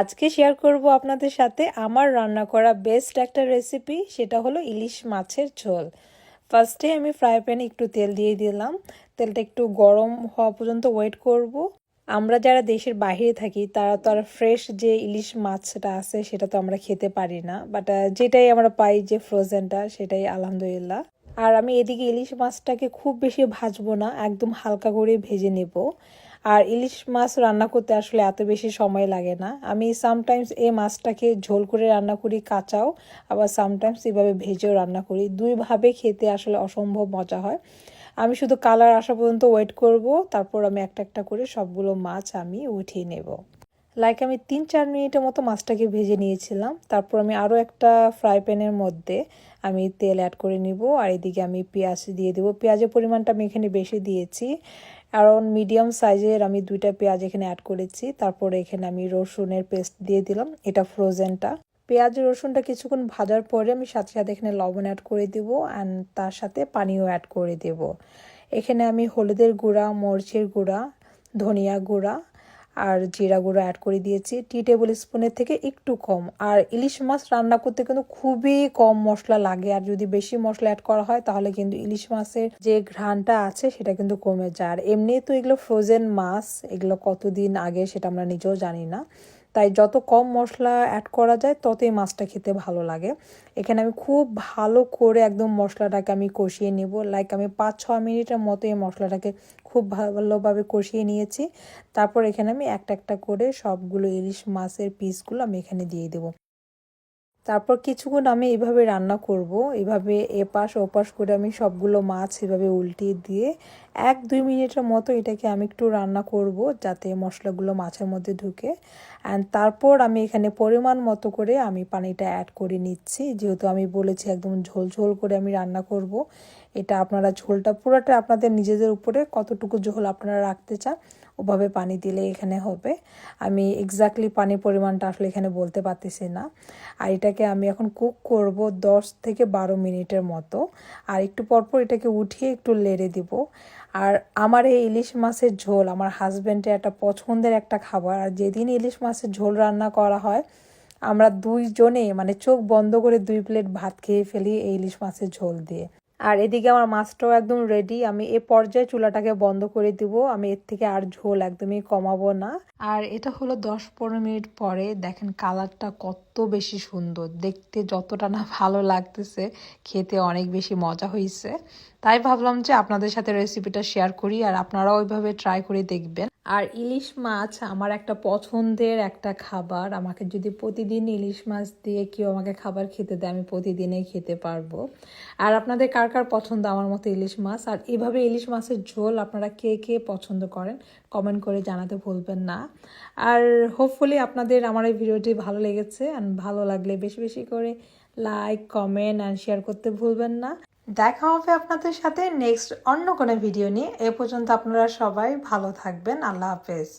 আজকে শেয়ার করব আপনাদের সাথে আমার রান্না করা বেস্ট একটা রেসিপি সেটা হলো ইলিশ মাছের ঝোল। ফার্স্টে আমি ফ্রাই প্যানে একটু তেল দিয়ে দিলাম। তেলটা একটু গরম হওয়া পর্যন্ত ওয়েট করব। আমরা যারা দেশের বাইরে থাকি, তারা তো আর ফ্রেশ যে ইলিশ মাছটা আছে, সেটা তো আমরা খেতে পারি না। বাট যেটাই আমরা পাই যে ফ্রোজেনটা সেটাই আলহামদুলিল্লাহ। আর আমি এদিকে ইলিশ মাছটাকে খুব বেশি ভাজবো না, একদম হালকা করে ভেজে নেব। আর ইলিশ মাছ রান্না করতে আসলে এত বেশি সময় লাগে না। আমি সামটাইমস এই মাছটাকে ঝোল করে রান্না করি কাঁচাও, আবার সামটাইমস এভাবে ভেজেও রান্না করি। দুইভাবে খেতে আসলে অসম্ভব মজা হয়। আমি শুধু কালার আসা পর্যন্ত ওয়েট করব, তারপর আমি একটা একটা করে সবগুলো মাছ আমি উঠিয়ে নেব। লাইক আমি তিন চার মিনিটের মতো মাছটাকে ভেজে নিয়েছিলাম। তারপর আমি আরও একটা ফ্রাই প্যানের মধ্যে আমি তেল অ্যাড করে নিব। আর এদিকে আমি পেঁয়াজ দিয়ে দেবো। পেঁয়াজের পরিমাণটা আমি এখানে বেশি দিয়েছি। অ্যারাউন্ড মিডিয়াম সাইজের আমি দুইটা পেঁয়াজ এখানে অ্যাড করেছি। তারপরে এখানে আমি রসুনের পেস্ট দিয়ে দিলাম। এটা ফ্রোজেনটা পেঁয়াজ, রসুনটা কিছুক্ষণ ভাজার পরে আমি সাথে সাথে এখানে লবণ অ্যাড করে দেব অ্যান্ড তার সাথে পানিও অ্যাড করে দেব। এখানে আমি হলুদের গুঁড়া, মরিচের গুঁড়া, ধনিয়া গুঁড়া আর জিরা গুঁড়ো অ্যাড করে দিয়েছি। টি টেবিল স্পুনের থেকে একটু কম। আর ইলিশ মাছ রান্না করতে কিন্তু খুবই কম মশলা লাগে। আর যদি বেশি মশলা অ্যাড করা হয়, তাহলে কিন্তু ইলিশ মাছের যে ঘ্রাণটা আছে, সেটা কিন্তু কমে যায়। আর এমনি তো এগুলো ফ্রোজেন মাছ। এগুলো কতদিন আগে সেটা আমরা নিজেও জানি না। তাই যত কম মশলা অ্যাড করা যায়, ততই মাছটা খেতে ভালো লাগে। এখানে আমি খুব ভালো করে একদম মশলাটাকে আমি কষিয়ে নিব। লাইক আমি পাঁচ, ছ মিনিটের মতো এই মশলাটাকে খুব ভালোভাবে কষিয়ে নিয়েছি। তারপর এখানে আমি একটা একটা করে সবগুলো ইলিশ মাছের পিসগুলো আমি এখানে দিয়ে দেবো। তারপর কিছুক্ষণ আমি এভাবে রান্না করব। এভাবে এপাশ ওপাশ করে আমি সবগুলো মাছ এভাবে উল্টিয়ে দিয়ে এক দুই মিনিটের মতো এটাকে আমি একটু রান্না করব যাতে মশলাগুলো মাছের মধ্যে ঢুকে। অ্যান্ড তারপর আমি এখানে পরিমাণ মতো করে আমি পানিটা অ্যাড করে নিচ্ছি। যেহেতু আমি বলেছি একদম ঝোল ঝোল করে আমি রান্না করব। এটা আপনারা ঝোলটা পুরোটা আপনাদের নিজেদের উপরে কতটুকু ঝোল আপনারা রাখতে চান ওভাবে পানি দিলে এখানে হবে। আমি এক্স্যাক্টলি পানির পরিমাণটা আসলে এখানে বলতে পারতেছি না। আর এটাকে আমি এখন কুক করব দশ থেকে বারো মিনিটের মতো। আর একটু পরপর এটাকে উঠিয়ে একটু লেড়ে দিব। আর আমার এই ইলিশ মাছের ঝোল আমার হাজব্যান্ডের একটা পছন্দের একটা খাবার। আর যেদিন ইলিশ মাছের ঝোল রান্না করা হয়, আমরা দুইজনে মানে চোখ বন্ধ করে দুই প্লেট ভাত খেয়ে ফেলি এই ইলিশ মাছের ঝোল দিয়ে। আর এদিকে আমার মাছটাও একদম রেডি আমি এ পর্যায়ে চুলাটাকে বন্ধ করে দিব। আমি এর থেকে আর ঝোল একদমই কমাবো না। আর এটা হলো দশ পনেরো মিনিট পরে। দেখেন কালারটা কত বেশি সুন্দর। দেখতে যতটা না ভালো লাগতেছে, খেতে অনেক বেশি মজা হয়েছে তাই ভাবলাম যে আপনাদের সাথে রেসিপিটা শেয়ার করি, আর আপনারাও ওইভাবে ট্রাই করে দেখবেন। আর ইলিশ মাছ আমার একটা পছন্দের একটা খাবার। আমাকে যদি প্রতিদিন ইলিশ মাছ দিয়ে কেউ আমাকে খাবার খেতে দেয়, আমি প্রতিদিনই খেতে পারব। আর আপনাদের কার কার পছন্দ আমার মতো ইলিশ মাছ? আর এভাবে ইলিশ মাছের ঝোল আপনারা কে কে পছন্দ করেন কমেন্ট করে জানাতে ভুলবেন না। আর হোপফুলি আপনাদের আমার এই ভিডিওটি ভালো লেগেছে। অ্যান্ড ভালো লাগলে বেশি বেশি করে লাইক কমেন্ট অ্যান্ড শেয়ার করতে ভুলবেন না। দেখা হবে আপনাদের সাথে নেক্সট অন্য কোনো ভিডিও নিয়ে। এ পর্যন্ত আপনারা সবাই ভালো থাকবেন। আল্লাহ হাফেজ।